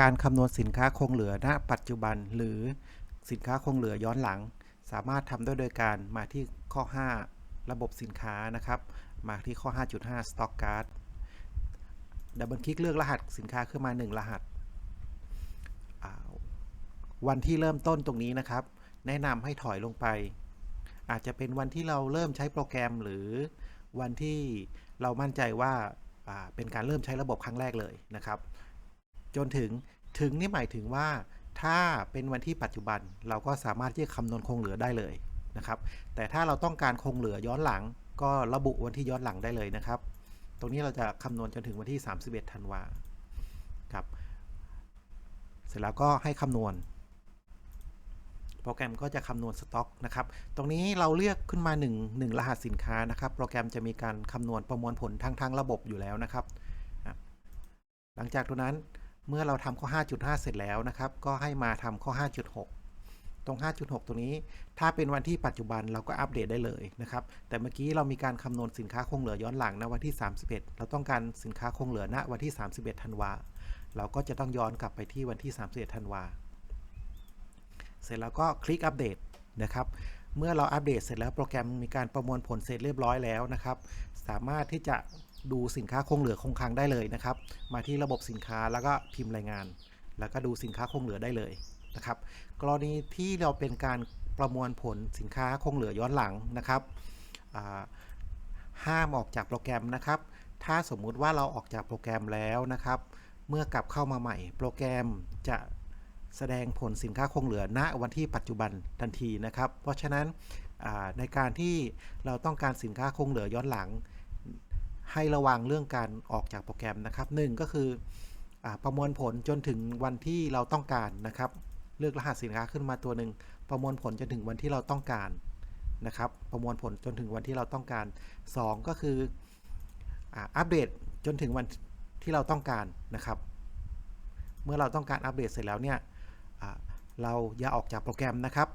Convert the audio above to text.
การคำนวณสินค้าคงเหลือณปัจจุบันหรือสินค้าคงเหลือย้อนหลัง สามารถทำได้โดยการมาที่ข้อ 5 ระบบสินค้านะครับ มาที่ข้อ 5.5 Stock Card ดับเบิลคลิกเลือกรหัสสินค้าขึ้นมา 1 รหัส วันที่เริ่มต้นตรงนี้นะครับ แนะนำให้ถอยลงไป อาจจะเป็นวันที่เราเริ่มใช้โปรแกรมหรือวันที่เรามั่นใจว่าอ่าเป็นการเริ่มใช้ระบบครั้งแรกเลยนะครับ จนถึงถึงนี่หมายถึงว่าถ้าเป็นวันที่ปัจจุบันเราก็สามารถที่จะคำนวณคงเหลือได้เลยนะครับ แต่ถ้าเราต้องการคงเหลือย้อนหลัง ก็ระบุวันที่ย้อนหลังได้เลยนะครับ ตรงนี้เราจะคำนวณจนถึงวันที่ 31ธันวาครับ เสร็จแล้วก็ให้คำนวณ โปรแกรมก็จะคำนวณสต็อกนะครับ ตรงนี้เราเลือกขึ้นมา 1 1 รหัสสินค้านะครับ โปรแกรมจะมีการคำนวณประมวลผลทั้งทั้งระบบอยู่แล้วนะครับ หลังจากตรงนั้น เมื่อเราทำข้อ 5.5 เสร็จแล้วนะครับ ก็ให้มาทำข้อ 5.6 ตรง 5.6ตรงนี้ ถ้าเป็นวันที่ปัจจุบันเราก็อัปเดตได้เลยนะครับ แต่เมื่อกี้เรามีการคำนวณสินค้าคงเหลือย้อนหลังณวันที่ 31 เราต้องการสินค้าคงเหลือณวันที่ 31 ธันวา เราก็จะต้องย้อนกลับไปที่วันที่ 31 ธันวา เสร็จแล้วก็คลิกอัปเดตนะครับ เมื่อเราอัปเดตเสร็จแล้วโปรแกรมมีการประมวลผลเสร็จเรียบร้อยแล้วนะครับ สามารถที่จะ ดูสินค้าคงเหลือคงค้างได้เลยนะครับ มาที่ระบบสินค้าแล้วก็พิมพ์รายงาน แล้วก็ดูสินค้าคงเหลือได้เลยนะครับ กรณีที่เราเป็นการประมวลผลสินค้าคงเหลือย้อนหลังนะครับห้ามออกจากโปรแกรมนะครับ ถ้าสมมุติว่าเราออกจากโปรแกรมแล้วนะครับ เมื่อกลับเข้ามาใหม่ โปรแกรมจะแสดงผลสินค้าคงเหลือณวันที่ปัจจุบันทันทีนะครับ เพราะฉะนั้นในการที่เราต้องการสินค้าคงเหลือย้อนหลัง ให้ระวังเรื่องการออกจากโปรแกรมนะครับหนึ่งก็คืออประมวลผลจนถึงวันที่เราต้องการนะครับ เลือกรหัสสินค้าขึ้นมาตัวหนึ่งประมวลผลจนถึงวันที่เราต้องการนะครับ ประมวลผลจนถึงวันที่เราต้องการสองก็คืออัปเดตจนถึงวันที่เราต้องการนะครับ เมื่อเราต้องการอัปเดตเสร็จแล้วเนี่ยเราอย่าออกจากโปรแกรมนะครับ